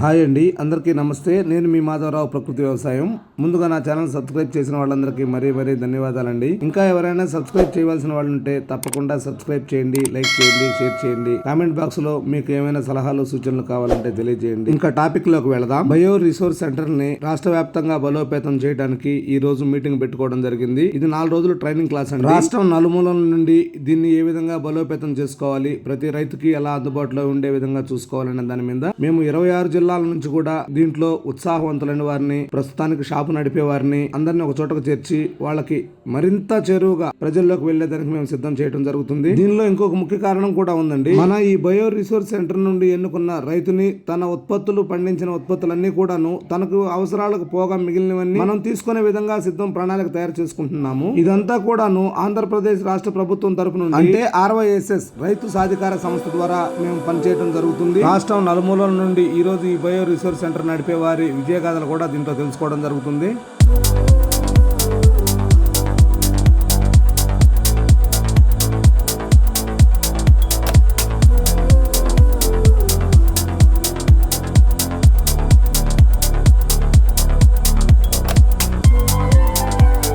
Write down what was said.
Hi అండి అందరికీ నమస్తే. నేను మీ మాధవరావు ప్రకృతి వ్యవసాయం. ముందుగా నా ఛానల్ సబ్స్క్రైబ్ చేసిన వాళ్ళందరికీ మరీ మరీ ధన్యవాదాలండి. ఇంకా ఎవరైనా సబ్స్క్రైబ్ చేయవలసిన వాళ్ళు ఉంటే తప్పకుండా సబ్స్క్రైబ్ చేయండి లైక్ చేయండి షేర్ చేయండి. కామెంట్ బాక్స్లో మీకు ఏమైనా సలహాలు సూచనలు కావాలంటే తెలియజేయండి. ఇంకా టాపిక్లోకి వెళదాం. బయో రిసోర్స్ సెంటర్ని రాష్ట్ర వ్యాప్తంగా బలోపేతం చేయడానికి ఈ రోజు మీటింగ్ పెట్టుకోవడం జరిగింది. ఇది నాలుగు రోజులు ట్రైనింగ్ క్లాస్ అండి. రాష్ట్రం నలుమూలల నుండి దీన్ని ఏ విధంగా బలోపేతం చేసుకోవాలి ప్రతి రైతుకి ఎలా అందుబాటులో ఉండే విధంగా చూసుకోవాలనే దాని మీద మేము ఇరవై ఆరు జిల్లాల నుంచి కూడా దీంట్లో ఉత్సాహవంతులైన వారిని ప్రస్తుతానికి షాపు నడిపే వారిని అందరిని ఒక చోటకు చేర్చి వాళ్ళకి మరింత చేరువుగా ప్రజల్లోకి వెళ్ళేదానికి మేము సిద్ధం చేయడం జరుగుతుంది. దీనిలో ఇంకొక ముఖ్య కారణం కూడా ఉందండి. మన ఈ బయో రిసోర్స్ సెంటర్ నుండి ఎన్నుకున్న రైతుని తన ఉత్పత్తులు పండించిన ఉత్పత్తులన్నీ కూడాను తనకు అవసరాలకు పోగా మిగిలినవన్నీ మనం తీసుకునే విధంగా సిద్ధం ప్రణాళిక తయారు చేసుకుంటున్నాము. ఇదంతా కూడాను ఆంధ్రప్రదేశ్ రాష్ట్ర ప్రభుత్వం తరపు నుండి అంటే ఆర్వైఎస్ఎస్ రైతు సాధికార సంస్థ ద్వారా మేము పనిచేయడం జరుగుతుంది. రాష్ట్రం నలుమూలల నుండి ఈ రోజు ఈ బయో రిసోర్స్ సెంటర్ నడిపే వారి విజయగాథలు కూడా దీంట్లో తెలుసుకోవడం జరుగుతుంది.